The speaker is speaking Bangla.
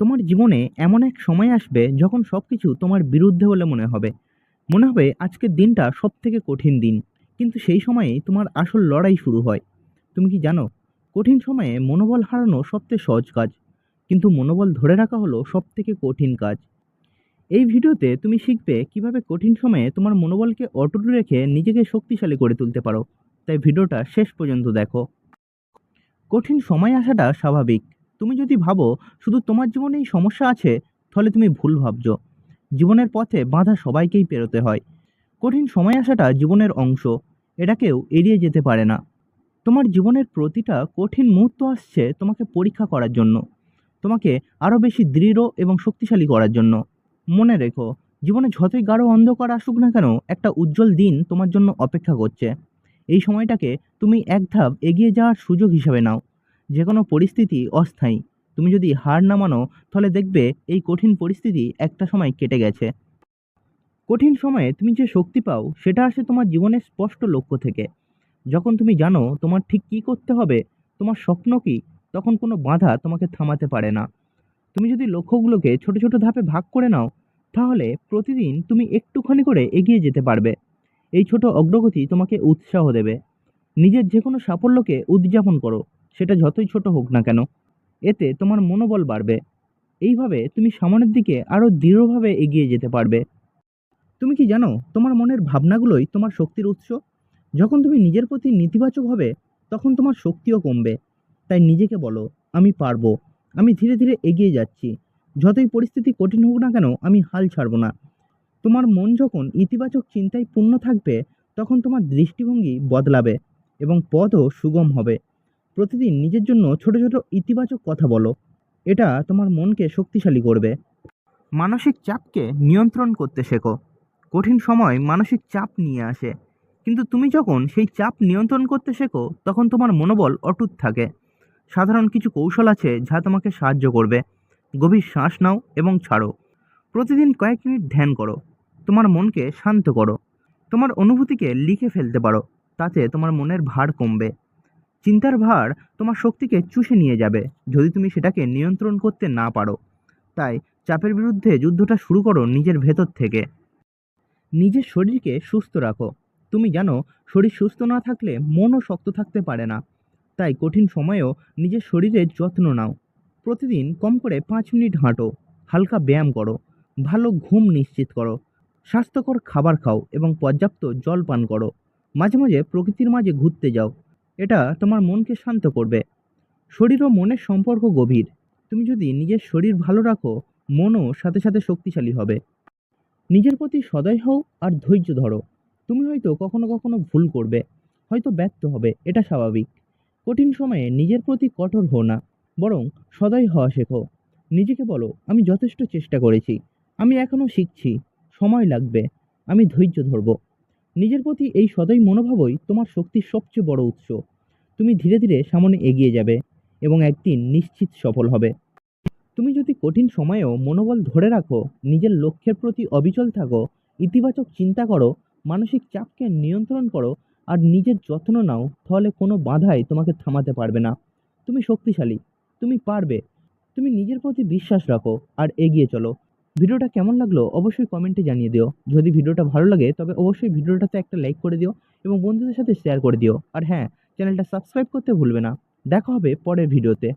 তোমার জীবনে এমন এক সময় আসবে যখন সব কিছু তোমার বিরুদ্ধে বলে মনে হবে। মনে হবে আজকের দিনটা সব থেকে কঠিন দিন, কিন্তু সেই সময়েই তোমার আসল লড়াই শুরু হয়। তুমি কি জানো, কঠিন সময়ে মনোবল হারানো সবচেয়ে সহজ কাজ, কিন্তু মনোবল ধরে রাখা হলো সব থেকে কঠিন কাজ। এই ভিডিওতে তুমি শিখবে কীভাবে কঠিন সময়ে তোমার মনোবলকে অটুট রেখে নিজেকে শক্তিশালী করে তুলতে পারো। তাই ভিডিওটা শেষ পর্যন্ত দেখো। কঠিন সময় আসাটা স্বাভাবিক তুমি যদি ভাবো শুধু তোমার জীবনেই সমস্যা আছে, তাহলে তুমি ভুল ভাবছ। জীবনের পথে বাধা সবাইকেই পেরোতে হয়। কঠিন সময় আসাটা জীবনের অংশ এটা কেউ এড়িয়ে যেতে পারে না। তোমার জীবনের প্রতিটা কঠিন মুহূর্ত আসছে তোমাকে পরীক্ষা করার জন্য, তোমাকে আরও বেশি দৃঢ় এবং শক্তিশালী করার জন্য। মনে রেখো, জীবনে যতই গাঢ় অন্ধকার আসুক না কেন, একটা উজ্জ্বল দিন তোমার জন্য অপেক্ষা করছে। এই সময়টাকে তুমি এক ধাপ এগিয়ে যাওয়ার সুযোগ হিসাবে নাও। যে কোনো পরিস্থিতি অস্থায়ী। তুমি যদি হার না মানো, তাহলে দেখবে এই কঠিন পরিস্থিতি একটা সময় কেটে গেছে। কঠিন সময়ে তুমি যে শক্তি পাও, সেটা আসে তোমার জীবনের স্পষ্ট লক্ষ্য থেকে। যখন তুমি জানো তোমার ঠিক কী করতে হবে, তোমার স্বপ্ন কী, তখন কোনো বাধা তোমাকে থামাতে পারে না। তুমি যদি লক্ষ্যগুলোকে ছোট ছোট ধাপে ভাগ করে নাও, তাহলে প্রতিদিন তুমি একটুখানি করে এগিয়ে যেতে পারবে। এই ছোট অগ্রগতি তোমাকে উৎসাহ দেবে। নিজের যে কোনো সাফল্যকে উদযাপন করো। সেটা যতই ছোট হোক না কেন, এতে তোমার মনোবল বাড়বে। এইভাবে তুমি সামনের দিকে আরও দৃঢ়ভাবে এগিয়ে যেতে পারবে। তুমি কি জানো, তোমার মনের ভাবনাগুলোই তোমার শক্তির উৎস? যখন তুমি নিজের প্রতি নেতিবাচক হবে, তখন তোমার শক্তিও কমবে। তাই নিজেকে বলো, আমি পারব। আমি ধীরে ধীরে এগিয়ে যাচ্ছি। যতই পরিস্থিতি কঠিন হোক না কেন, আমি হাল ছাড়বো না। তোমার মন যখন ইতিবাচক চিন্তায় পূর্ণ থাকবে, তখন তোমার দৃষ্টিভঙ্গি বদলাবে এবং পথও সুগম হবে। প্রতিদিন নিজের জন্য ছোট ছোট ইতিবাচক কথা বলো। এটা তোমার মনকে শক্তিশালী করবে। মানসিক চাপকে নিয়ন্ত্রণ করতে শেখো। কঠিন সময় মানসিক চাপ নিয়ে আসে। কিন্তু তুমি যখন সেই চাপ নিয়ন্ত্রণ করতে শেখো, তখন তোমার মনোবল অটুট থাকে। সাধারণ কিছু কৌশল আছে যা তোমাকে সাহায্য করবে। গভীর শ্বাস নাও এবং ছাড়ো। প্রতিদিন কয়েক মিনিট ধ্যান করো। তোমার মনকে শান্ত করো। তোমার অনুভূতিকে লিখে ফেলতে পারো। তাতে তোমার মনের ভার কমবে। চিন্তার ভার তোমার শক্তিকে চুষে নিয়ে যাবে যদি তুমি সেটাকে নিয়ন্ত্রণ করতে না পারো। তাই চাপের বিরুদ্ধে যুদ্ধটা শুরু করো নিজের ভেতর থেকে। নিজের শরীরকে সুস্থ রাখো। তুমি জানো, শরীর সুস্থ না থাকলে মনও শক্ত থাকতে পারে না। তাই কঠিন সময়েও নিজের শরীরের যত্ন নাও। প্রতিদিন কম করে পাঁচ মিনিট হাঁটো। হালকা ব্যায়াম করো। ভালো ঘুম নিশ্চিত করো। স্বাস্থ্যকর খাবার খাও এবং পর্যাপ্ত জল পান করো। মাঝে মাঝে প্রকৃতির মাঝে ঘুরতে যাও। এটা তোমার মনকে শান্ত করবে। শরীর ও মনের সম্পর্ক গভীর। তুমি যদি নিজের শরীর ভালো রাখো, মনও সাথে সাথে শক্তিশালী হবে। নিজের প্রতি সদয় হও আর ধৈর্য ধরো। তুমি হয়তো কখনো কখনো ভুল করবে, হয়তো ব্যর্থ হবে, এটা স্বাভাবিক। কঠিন সময়ে নিজের প্রতি কঠোর হও না, বরং সদয় হওয়া শেখো। নিজেকে বলো, আমি যথেষ্ট চেষ্টা করেছি, আমি এখনও শিখছি, সময় লাগবে, আমি ধৈর্য ধরবো। নিজের প্রতি এই সদয় মনোভাবই তোমার শক্তির সবচেয়ে বড় উৎস। তুমি ধীরে ধীরে সামনে এগিয়ে যাবে এবং একদিন নিশ্চিত সফল হবে। তুমি যদি কঠিন সময়েও মনোবল ধরে রাখো, নিজের লক্ষ্যের প্রতি অবিচল থাকো, ইতিবাচক চিন্তা করো, মানসিক চাপকে নিয়ন্ত্রণ করো আর নিজের যত্ন নাও, তাহলে কোনো বাধাই তোমাকে থামাতে পারবে না। তুমি শক্তিশালী, তুমি পারবে। তুমি নিজের প্রতি বিশ্বাস রাখো আর এগিয়ে চলো। ভিডিওটা কেমন লাগল অবশ্যই কমেন্টে জানিয়ে দিও। যদি ভিডিওটা ভালো লাগে, তবে অবশ্যই ভিডিওটাতে একটা লাইক করে দিও এবং বন্ধুদের সাথে শেয়ার করে দিও। আর হ্যাঁ চ্যানেলটা সাবস্ক্রাইব করতে ভুলবে না। দেখা হবে পরের ভিডিওতে।